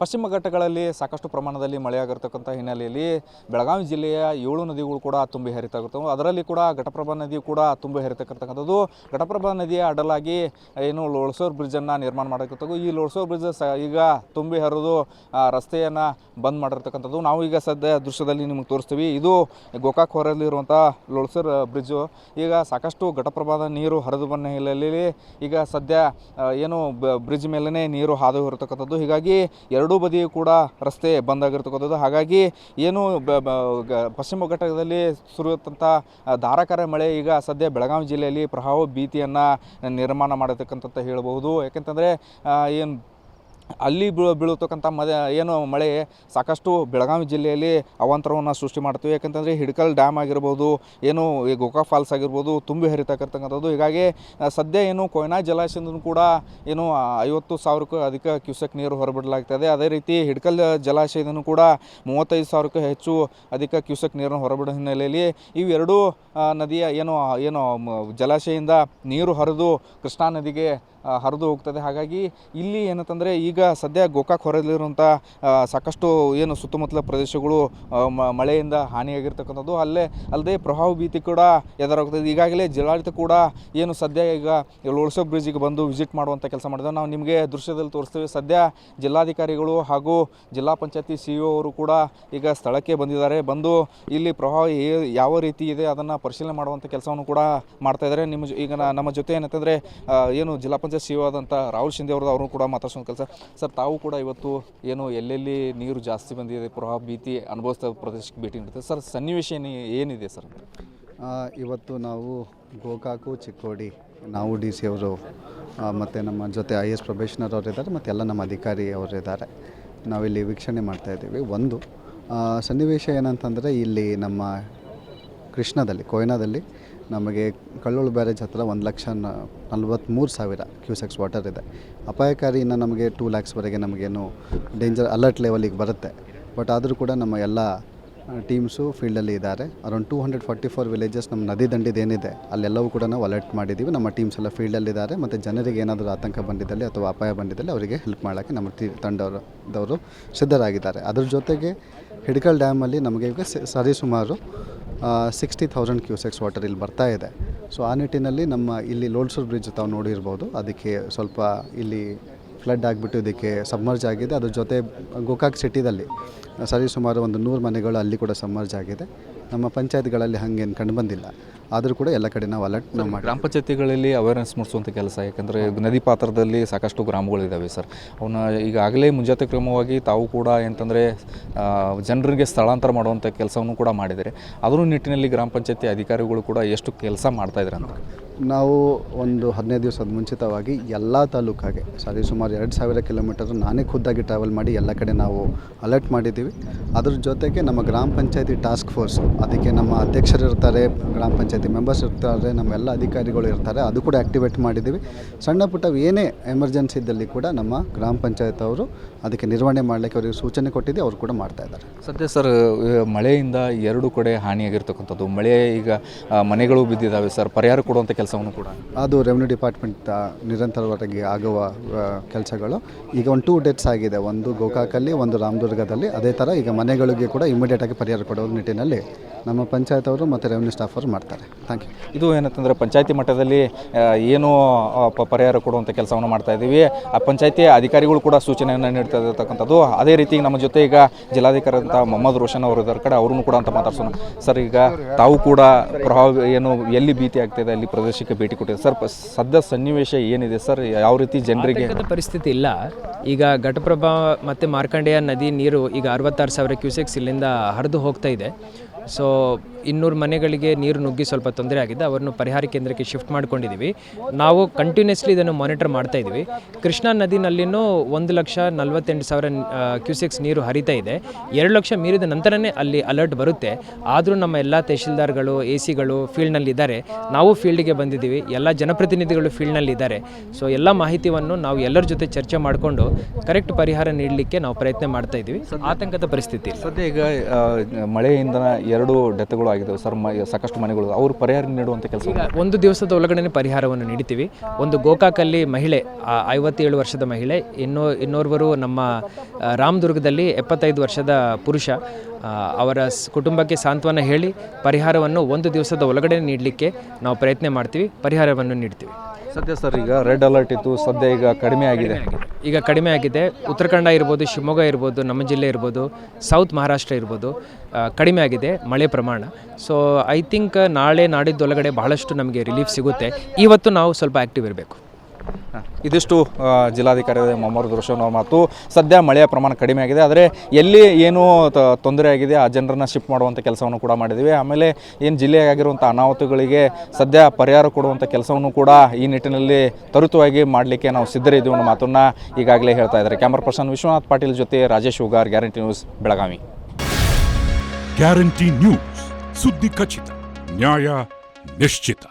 ಪಶ್ಚಿಮ ಘಟ್ಟಗಳಲ್ಲಿ ಸಾಕಷ್ಟು ಪ್ರಮಾಣದಲ್ಲಿ ಮಳೆಯಾಗಿರ್ತಕ್ಕಂಥ ಹಿನ್ನೆಲೆಯಲ್ಲಿ ಬೆಳಗಾವಿ ಜಿಲ್ಲೆಯ ಏಳು ನದಿಗಳು ಕೂಡ ತುಂಬಿ ಹರಿತಾಗುತ್ತವೆ ಅದರಲ್ಲಿ ಕೂಡ ಘಟಪ್ರಭಾ ನದಿ ಕೂಡ ತುಂಬಿ ಹರಿತಕ್ಕಂಥದ್ದು ಘಟಪ್ರಭಾ ನದಿಯ ಅಡ್ಡಲಾಗಿ ಏನು ಲೋಳ್ಸೋರ್ ಬ್ರಿಡ್ಜನ್ನು ನಿರ್ಮಾಣ ಮಾಡಿರ್ತಕ್ಕಂಥದ್ದು ಈ ಲೋಳ್ಸೋರ್ ಬ್ರಿಡ್ಜ್ ಸ ಈಗ ತುಂಬಿ ಹರಿದು ರಸ್ತೆಯನ್ನು ಬಂದ್ ಮಾಡಿರ್ತಕ್ಕಂಥದ್ದು. ನಾವು ಈಗ ಸದ್ಯ ದೃಶ್ಯದಲ್ಲಿ ನಿಮಗೆ ತೋರಿಸ್ತೀವಿ. ಇದು ಗೋಕಾಕ್ ಹೊರಲ್ಲಿರುವಂಥ ಲೋಳ್ಸೋರ್ ಬ್ರಿಡ್ಜು. ಈಗ ಸಾಕಷ್ಟು ಘಟಪ್ರಭಾದ ನೀರು ಹರಿದು ಬಂದ ಹಿನ್ನೆಲೆಯಲ್ಲಿ ಈಗ ಸದ್ಯ ಏನು ಬ್ರಿಡ್ಜ್ ಮೇಲೇ ನೀರು ಹಾದು ಇರತಕ್ಕಂಥದ್ದು ಹೀಗಾಗಿ ಎರಡೂ ಬದಿಯೂ ಕೂಡ ರಸ್ತೆ ಬಂದಾಗಿರ್ತಕ್ಕಂಥದ್ದು. ಹಾಗಾಗಿ ಏನು ಪಶ್ಚಿಮ ಘಟ್ಟದಲ್ಲಿ ಸುರಿಯುತ್ತಂಥ ಧಾರಾಕಾರ ಮಳೆ ಈಗ ಸದ್ಯ ಬೆಳಗಾವಿ ಜಿಲ್ಲೆಯಲ್ಲಿ ಪ್ರವಾಹ ಭೀತಿಯನ್ನು ನಿರ್ಮಾಣ ಮಾಡತಕ್ಕಂಥದ್ದು ಹೇಳಬಹುದು. ಯಾಕೆಂತಂದರೆ ಏನು ಅಲ್ಲಿ ಬೀಳು ಬೀಳತಕ್ಕಂಥ ಮದ ಏನು ಮಳೆ, ಸಾಕಷ್ಟು ಬೆಳಗಾವಿ ಜಿಲ್ಲೆಯಲ್ಲಿ ಅವಾಂತರವನ್ನು ಸೃಷ್ಟಿ ಮಾಡ್ತೀವಿ. ಯಾಕಂತಂದರೆ ಹಿಡ್ಕಲ್ ಡ್ಯಾಮ್ ಆಗಿರ್ಬೋದು, ಏನು ಈ ಗೋಕಾ ಫಾಲ್ಸ್ ಆಗಿರ್ಬೋದು, ತುಂಬಿ ಹರಿತಕ್ಕಂಥದ್ದು ಹೀಗಾಗಿ ಸದ್ಯ ಏನು ಕೊಯ್ನಾ ಜಲಾಶಯದಿಂದ ಕೂಡ ಏನು ಐವತ್ತು ಸಾವಿರಕ್ಕೂ ಅಧಿಕ ಕ್ಯೂಸೆಕ್ ನೀರು ಹೊರಬಿಡಲಾಗ್ತದೆ. ಅದೇ ರೀತಿ ಹಿಡ್ಕಲ್ ಜಲಾಶಯದಿಂದ ಕೂಡ ಮೂವತ್ತೈದು ಸಾವಿರಕ್ಕೂ ಹೆಚ್ಚು ಅಧಿಕ ಕ್ಯೂಸೆಕ್ ನೀರನ್ನು ಹೊರಬಿಡೋ ಹಿನ್ನೆಲೆಯಲ್ಲಿ ಇವೆರಡೂ ನದಿಯ ಏನು ಏನು ಜಲಾಶಯದಿಂದ ನೀರು ಹರಿದು ಕೃಷ್ಣಾ ನದಿಗೆ ಹರಿದು ಹೋಗ್ತದೆ. ಹಾಗಾಗಿ ಇಲ್ಲಿ ಏನಂತಂದರೆ ಈಗ ಸದ್ಯ ಗೋಕಾಕ್ ಹೊರದಲ್ಲಿರುವಂಥ ಸಾಕಷ್ಟು ಏನು ಸುತ್ತಮುತ್ತಲ ಪ್ರದೇಶಗಳು ಮಳೆಯಿಂದ ಹಾನಿಯಾಗಿರ್ತಕ್ಕಂಥದ್ದು. ಅಲ್ಲೇ ಅಲ್ಲದೆ ಪ್ರವಾಹ ಭೀತಿ ಕೂಡ ಎದುರಾಗ್ತದೆ. ಈಗಾಗಲೇ ಜಿಲ್ಲಾಡಳಿತ ಕೂಡ ಏನು ಸದ್ಯ ಈಗ ಲೋಳ್ಸೋ ಬ್ರಿಡ್ಜಿಗೆ ಬಂದು ವಿಸಿಟ್ ಮಾಡುವಂಥ ಕೆಲಸ ಮಾಡಿದೆ. ನಾವು ನಿಮಗೆ ದೃಶ್ಯದಲ್ಲಿ ತೋರಿಸ್ತೀವಿ. ಸದ್ಯ ಜಿಲ್ಲಾಧಿಕಾರಿಗಳು ಹಾಗೂ ಜಿಲ್ಲಾ ಪಂಚಾಯತಿ ಸಿ ಅವರು ಕೂಡ ಈಗ ಸ್ಥಳಕ್ಕೆ ಬಂದಿದ್ದಾರೆ. ಬಂದು ಇಲ್ಲಿ ಪ್ರವಾಹ ಯಾವ ರೀತಿ ಇದೆ ಅದನ್ನು ಪರಿಶೀಲನೆ ಮಾಡುವಂಥ ಕೆಲಸವನ್ನು ಕೂಡ ಮಾಡ್ತಾ ಇದ್ದಾರೆ. ನಿಮ್ಮ ಈಗ ನಮ್ಮ ಜೊತೆ ಏನಂತಂದರೆ ಏನು ಜಿಲ್ಲಾ ಪಂಚಾಯತ್ ಸಿ ಆದಂಥ ರಾಹುಲ್ ಶಿಂದೆ ಅವ್ರದ್ದು ಅವರು ಕೂಡ ಮಾತಾಡ್ಸೋ ಕೆಲಸ ಸರ್, ತಾವು ಕೂಡ ಇವತ್ತು ಏನು ಎಲ್ಲೆಲ್ಲಿ ನೀರು ಜಾಸ್ತಿ ಬಂದಿದೆ, ಪ್ರವಾಹ ಭೀತಿ ಅನುಭವಿಸ್ತಾ ಪ್ರದೇಶಕ್ಕೆ ಭೇಟಿ ನೀಡುತ್ತೆ ಸರ್, ಸನ್ನಿವೇಶ ಏನಿ- ಏನಿದೆ ಸರ್? ಇವತ್ತು ನಾವು ಗೋಕಾಕು, ಚಿಕ್ಕೋಡಿ, ನಾವು ಡಿ ಸಿ ಅವರು ಮತ್ತು ನಮ್ಮ ಜೊತೆ ಐ ಎಸ್ ಪ್ರೊಬೇಷನರ್ ಅವರಿದ್ದಾರೆ, ಮತ್ತು ಎಲ್ಲ ನಮ್ಮ ಅಧಿಕಾರಿ ಅವರಿದ್ದಾರೆ. ನಾವಿಲ್ಲಿ ವೀಕ್ಷಣೆ ಮಾಡ್ತಾಯಿದ್ದೀವಿ ಒಂದು ಸನ್ನಿವೇಶ ಏನಂತಂದರೆ ಇಲ್ಲಿ ನಮ್ಮ ಕೃಷ್ಣದಲ್ಲಿ, ಕೊಯ್ನಾದಲ್ಲಿ ನಮಗೆ ಕಳ್ಳೋಳು ಬ್ಯಾರೇಜ್ ಹತ್ತಿರ ಒಂದು ಲಕ್ಷ ನಲ್ವತ್ತ್ಮೂರು ಸಾವಿರ ಕ್ಯೂಸೆಕ್ಸ್ ವಾಟರ್ ಇದೆ. ಅಪಾಯಕಾರಿ ಇನ್ನು ನಮಗೆ ಟೂ ಲ್ಯಾಕ್ಸ್ವರೆಗೆ ನಮಗೇನು ಡೇಂಜರ್ ಅಲರ್ಟ್ ಲೆವೆಲಿಗೆ ಬರುತ್ತೆ. ಬಟ್ ಆದರೂ ಕೂಡ ನಮ್ಮ ಎಲ್ಲ ಟೀಮ್ಸು ಫೀಲ್ಡಲ್ಲಿ ಇದ್ದಾರೆ. Around two hundred forty four villages ನಮ್ಮ ನದಿ ದಂಡಿದ ಏನಿದೆ, ಅಲ್ಲೆಲ್ಲವೂ ಕೂಡ ನಾವು ಅಲರ್ಟ್ ಮಾಡಿದ್ದೀವಿ. ನಮ್ಮ ಟೀಮ್ಸ್ ಎಲ್ಲ ಫೀಲ್ಡಲ್ಲಿದ್ದಾರೆ ಮತ್ತು ಜನರಿಗೆ ಏನಾದರೂ ಆತಂಕ ಬಂದಿದ್ದಲ್ಲಿ ಅಥವಾ ಅಪಾಯ ಬಂದಿದ್ದಲ್ಲಿ ಅವರಿಗೆ ಹೆಲ್ಪ್ ಮಾಡೋಕ್ಕೆ ನಮ್ಮ ತಂಡವರು, ದವರು ಸಿದ್ಧರಾಗಿದ್ದಾರೆ. ಅದ್ರ ಜೊತೆಗೆ ಹಿಡ್ಕಲ್ ಡ್ಯಾಮಲ್ಲಿ ನಮಗೆ ಈಗ ಸರಿಸುಮಾರು ಸಿಕ್ಸ್ಟಿ ಥೌಸಂಡ್ ಕ್ಯೂಸೆಕ್ಸ್ ವಾಟರ್ ಇಲ್ಲಿ ಬರ್ತಾ ಇದೆ. ಸೊ ಆ ನಿಟ್ಟಿನಲ್ಲಿ ನಮ್ಮ ಇಲ್ಲಿ ಲೋಲ್ಸೂರ್ ಬ್ರಿಡ್ಜ್ ತಾವು ನೋಡಿರ್ಬೋದು. ಅದಕ್ಕೆ ಸ್ವಲ್ಪ ಇಲ್ಲಿ ಫ್ಲಡ್ ಆಗಿಬಿಟ್ಟು ಇದಕ್ಕೆ ಸಬ್ಮರ್ಜ್ ಆಗಿದೆ. ಅದ್ರ ಜೊತೆ ಗೋಕಾಕ್ ಸಿಟಿದಲ್ಲಿ ಸರಿ ಸುಮಾರು ಒಂದು ನೂರು ಮನೆಗಳು ಅಲ್ಲಿ ಕೂಡ ಸಬ್ಮರ್ಜ್ ಆಗಿದೆ. ನಮ್ಮ ಪಂಚಾಯತ್ಗಳಲ್ಲಿ ಹಂಗೇನು ಕಂಡು ಬಂದಿಲ್ಲ. ಆದರೂ ಕೂಡ ಎಲ್ಲ ಕಡೆ ನಾವು ಅಲರ್ಟ್ ನಾವು ಮಾಡಿ ಗ್ರಾಮ ಪಂಚಾಯತಿಗಳಲ್ಲಿ ಅವೇರ್ನೆಸ್ ಮೂಡಿಸುವಂಥ ಕೆಲಸ ಯಾಕಂದರೆ ನದಿ ಪಾತ್ರದಲ್ಲಿ ಸಾಕಷ್ಟು ಗ್ರಾಮಗಳಿದ್ದಾವೆ ಸರ್. ಅವನ್ನ ಈಗಾಗಲೇ ಮುಂಜಾತೆ ಕ್ರಮವಾಗಿ ತಾವು ಕೂಡ ಅಂತಂದರೆ ಜನರಿಗೆ ಸ್ಥಳಾಂತರ ಮಾಡುವಂಥ ಕೆಲಸವನ್ನು ಕೂಡ ಮಾಡಿದ್ದಾರೆ. ಅದರ ನಿಟ್ಟಿನಲ್ಲಿ ಗ್ರಾಮ ಪಂಚಾಯತಿ ಅಧಿಕಾರಿಗಳು ಕೂಡ ಎಷ್ಟು ಕೆಲಸ ಮಾಡ್ತಾ ಇದ್ದಾರೆ ಅಂತ ನಾವು ಒಂದು ಹದಿನೈದು ದಿವಸದ ಮುಂಚಿತವಾಗಿ ಎಲ್ಲ ತಾಲೂಕಾಗೆ, ಸರಿ ಸುಮಾರು ಎರಡು ಸಾವಿರ ಕಿಲೋಮೀಟರ್ ನಾನೇ ಖುದ್ದಾಗಿ ಟ್ರಾವೆಲ್ ಮಾಡಿ ಎಲ್ಲ ಕಡೆ ನಾವು ಅಲರ್ಟ್ ಮಾಡಿದ್ದೀವಿ. ಅದ್ರ ಜೊತೆಗೆ ನಮ್ಮ ಗ್ರಾಮ ಪಂಚಾಯತಿ ಟಾಸ್ಕ್ ಫೋರ್ಸು ಅದಕ್ಕೆ ನಮ್ಮ ಅಧ್ಯಕ್ಷರು ಇರ್ತಾರೆ, ಗ್ರಾಮ ಪಂಚಾಯತಿ ಮೆಂಬರ್ಸ್ ಇರ್ತಾರೆ, ನಮ್ಮ ಎಲ್ಲ ಅಧಿಕಾರಿಗಳು ಇರ್ತಾರೆ, ಅದು ಕೂಡ ಆ್ಯಕ್ಟಿವೇಟ್ ಮಾಡಿದ್ದೀವಿ. ಸಣ್ಣ ಪುಟ್ಟ ಏನೇ ಎಮರ್ಜೆನ್ಸಿ ಇದ್ದಲ್ಲಿ ಕೂಡ ನಮ್ಮ ಗ್ರಾಮ ಪಂಚಾಯತ್ ಅವರು ಅದಕ್ಕೆ ನಿರ್ವಹಣೆ ಮಾಡಲಿಕ್ಕೆ ಅವರಿಗೆ ಸೂಚನೆ ಕೊಟ್ಟಿದ್ದೆ, ಅವರು ಕೂಡ ಮಾಡ್ತಾ ಇದ್ದಾರೆ. ಸದ್ಯ ಸರ್ ಮಳೆಯಿಂದ ಎರಡು ಕಡೆ ಹಾನಿಯಾಗಿರ್ತಕ್ಕಂಥದ್ದು. ಮಳೆ ಈಗ ಮನೆಗಳು ಬಿದ್ದಿದ್ದಾವೆ ಸರ್, ಪರಿಹಾರ ಕೊಡುವಂಥ ಕೆಲಸವನ್ನು ಕೂಡ. ಅದು ರೆವೆನ್ಯೂ ಡಿಪಾರ್ಟ್ಮೆಂಟ್ ನಿರಂತರವಾಗಿ ಆಗುವ ಕೆಲಸಗಳು. ಈಗ ಒಂದು ಟೂ ಡೇಟ್ಸ್ ಆಗಿದೆ. ಒಂದು ಗೋಕಾಕಲ್ಲಿ ಒಂದು ರಾಮದುರ್ಗದಲ್ಲಿ. ಅದೇ ಥರ ಈಗ ಮನೆಗಳಿಗೆ ಕೂಡ ಇಮಿಡಿಯೇಟಾಗಿ ಪರಿಹಾರ ಕೊಡೋ ನಿಟ್ಟಿನಲ್ಲಿ ನಮ್ಮ ಪಂಚಾಯತ್ ಅವರು ಮತ್ತು ರೆವೆನ್ಯೂ ಸ್ಟಾಫ್ ಅವರು ಮಾಡ್ತಾರೆ. ಥ್ಯಾಂಕ್ ಯು ಇದು ಏನಂತಂದರೆ ಪಂಚಾಯತಿ ಮಟ್ಟದಲ್ಲಿ ಏನು ಪರಿಹಾರ ಕೊಡುವಂಥ ಕೆಲಸವನ್ನು ಮಾಡ್ತಾ ಇದ್ದೀವಿ. ಆ ಪಂಚಾಯತಿ ಅಧಿಕಾರಿಗಳು ಕೂಡ ಸೂಚನೆಯನ್ನು ನೀಡ್ತಾ ಇರತಕ್ಕಂಥದ್ದು. ಅದೇ ರೀತಿ ನಮ್ಮ ಜೊತೆ ಈಗ ಜಿಲ್ಲಾಧಿಕಾರಿ ಅಂತ ಮೊಹಮ್ಮದ್ ರೋಷನ್ ಅವರು ಇದ್ದಾರೆ. ಕಡೆ ಅವ್ರನ್ನೂ ಕೂಡ ಅಂತ ಮಾತಾಡ್ಸೋಣ. ಸರ್ ಈಗ ತಾವು ಕೂಡ ಪ್ರಭಾವ ಏನು ಎಲ್ಲಿ ಭೀತಿ ಆಗ್ತಿದೆ ಅಲ್ಲಿ ಪ್ರದೇಶಕ್ಕೆ ಭೇಟಿ ಕೊಟ್ಟಿದೆ ಸರ್ ಸದ್ಯ ಸನ್ನಿವೇಶ ಏನಿದೆ ಸರ್? ಯಾವ ರೀತಿ ಜನರಿಗೆ ಪರಿಸ್ಥಿತಿ ಇಲ್ಲ. ಈಗ ಘಟಪ್ರಭಾ ಮತ್ತು ಮಾರ್ಕಂಡೇಯ ನದಿ ನೀರು ಈಗ ಅರವತ್ತಾರು ಸಾವಿರ ಕ್ಯೂಸೆಕ್ಸ್ ಇಲ್ಲಿಂದ ಹರಿದು ಹೋಗ್ತಾ ಇದೆ. ಸೊ ಇನ್ನೂರು ಮನೆಗಳಿಗೆ ನೀರು ನುಗ್ಗಿ ಸ್ವಲ್ಪ ತೊಂದರೆ ಆಗಿದೆ. ಅವರನ್ನು ಪರಿಹಾರ ಕೇಂದ್ರಕ್ಕೆ ಶಿಫ್ಟ್ ಮಾಡ್ಕೊಂಡಿದ್ದೀವಿ. ನಾವು ಕಂಟಿನ್ಯೂಸ್ಲಿ ಇದನ್ನು ಮಾನಿಟರ್ ಮಾಡ್ತಾ ಇದ್ದೀವಿ. ಕೃಷ್ಣಾ ನದಿನಲ್ಲಿನೂ ಒಂದು ಲಕ್ಷ ನಲವತ್ತೆಂಟು ಸಾವಿರ ಕ್ಯೂಸೆಕ್ಸ್ ನೀರು ಹರಿತಾ ಇದೆ. ಎರಡು ಲಕ್ಷ ಮೀರಿದ ನಂತರನೇ ಅಲ್ಲಿ ಅಲರ್ಟ್ ಬರುತ್ತೆ. ಆದರೂ ನಮ್ಮ ಎಲ್ಲ ತಹಶೀಲ್ದಾರ್ಗಳು ಎ ಸಿಗಳು ಫೀಲ್ಡ್ನಲ್ಲಿ ಇದ್ದಾರೆ ನಾವು ಫೀಲ್ಡ್ಗೆ ಬಂದಿದ್ದೀವಿ. ಎಲ್ಲ ಜನಪ್ರತಿನಿಧಿಗಳು ಫೀಲ್ಡ್ನಲ್ಲಿ ಇದ್ದಾರೆ ಸೊ ಎಲ್ಲ ಮಾಹಿತಿಯನ್ನು ನಾವು ಎಲ್ಲರ ಜೊತೆ ಚರ್ಚೆ ಮಾಡಿಕೊಂಡು ಕರೆಕ್ಟ್ ಪರಿಹಾರ ನೀಡಲಿಕ್ಕೆ ನಾವು ಪ್ರಯತ್ನ ಮಾಡ್ತಾ ಇದ್ದೀವಿ. ಆತಂಕದ ಪರಿಸ್ಥಿತಿ ಸದ್ಯ ಈಗ ಮಳೆಯಿಂದ ಎರಡು ಡೆತ್ಗಳು ಮನೆಗಳಾಗಿದ್ದಾವೆ ಸರ್ ಸಾಕಷ್ಟು ಮನೆಗಳು. ಅವರು ಪರಿಹಾರ ನೀಡುವಂಥ ಕೆಲಸ ಒಂದು ದಿವಸದ ಒಳಗಡೆ ಪರಿಹಾರವನ್ನು ನೀಡ್ತೀವಿ ಒಂದು ಗೋಕಾಕಲ್ಲಿ ಮಹಿಳೆ ಐವತ್ತೇಳು ವರ್ಷದ ಮಹಿಳೆ ಇನ್ನೂ ಇನ್ನೋರ್ವರು ನಮ್ಮ ರಾಮದುರ್ಗದಲ್ಲಿ ಎಪ್ಪತ್ತೈದು ವರ್ಷದ ಪುರುಷ ಅವರ ಕುಟುಂಬಕ್ಕೆ ಸಾಂತ್ವನ ಹೇಳಿ ಪರಿಹಾರವನ್ನು ಒಂದು ದಿವಸದ ಒಳಗಡೆ ನೀಡಲಿಕ್ಕೆ ನಾವು ಪ್ರಯತ್ನ ಮಾಡ್ತೀವಿ ಪರಿಹಾರವನ್ನು ನೀಡ್ತೀವಿ. ಸದ್ಯ ಸರ್ ಈಗ ರೆಡ್ ಅಲರ್ಟ್ ಇತ್ತು ಸದ್ಯ ಈಗ ಕಡಿಮೆ ಆಗಿದೆ. ಈಗ ಕಡಿಮೆ ಆಗಿದೆ. ಉತ್ತರ ಕನ್ನಡ ಇರ್ಬೋದು, ಶಿವಮೊಗ್ಗ ಇರ್ಬೋದು, ನಮ್ಮ ಜಿಲ್ಲೆ ಇರ್ಬೋದು ಸೌತ್ ಮಹಾರಾಷ್ಟ್ರ ಇರ್ಬೋದು ಕಡಿಮೆ ಆಗಿದೆ, ಮಳೆ ಪ್ರಮಾಣ. ಸೊ ಐ ಥಿಂಕ್ ನಾಳೆ ನಾಡಿದ್ದೊಳಗಡೆ ಬಹಳಷ್ಟು ನಮಗೆ ರಿಲೀಫ್ ಸಿಗುತ್ತೆ. ಇವತ್ತು ನಾವು ಸ್ವಲ್ಪ ಆ್ಯಕ್ಟಿವ್ ಇರಬೇಕು. ಇದಿಷ್ಟು ಜಿಲ್ಲಾಧಿಕಾರಿ ಮೊಹಮ್ಮದ್ ರೋಷನ್ ಅವ್ರ ಮಾತು. ಸದ್ಯ ಮಳೆಯ ಪ್ರಮಾಣ ಕಡಿಮೆ ಆಗಿದೆ, ಆದರೆ ಎಲ್ಲಿ ಏನು ತೊಂದರೆ ಆಗಿದೆ, ಆ ಜನರನ್ನ ಶಿಫ್ಟ್ ಮಾಡುವಂಥ ಕೆಲಸವನ್ನು ಕೂಡ ಮಾಡಿದ್ದೀವಿ. ಆಮೇಲೆ ಏನು ಜಿಲ್ಲೆಯಾಗಿರುವಂಥ ಅನಾಹುತಗಳಿಗೆ ಸದ್ಯ ಪರಿಹಾರ ಕೊಡುವಂಥ ಕೆಲಸವನ್ನು ಕೂಡ ಈ ನಿಟ್ಟಿನಲ್ಲಿ ತ್ವರಿತವಾಗಿ ಮಾಡಲಿಕ್ಕೆ ನಾವು ಸಿದ್ಧರಿದ್ದೀವಿ ಅನ್ನೋ ಮಾತನ್ನು ಈಗಾಗಲೇ ಹೇಳ್ತಾ ಇದ್ದಾರೆ. ಕ್ಯಾಮರಾ ಪರ್ಸನ್ ವಿಶ್ವನಾಥ್ ಪಾಟೀಲ್ ಜೊತೆ Rajesh Ugar, guarantee news, Belagavi. Guarantee news, ಸುದ್ದಿ ಖಚಿತ, ನ್ಯಾಯ ನಿಶ್ಚಿತ.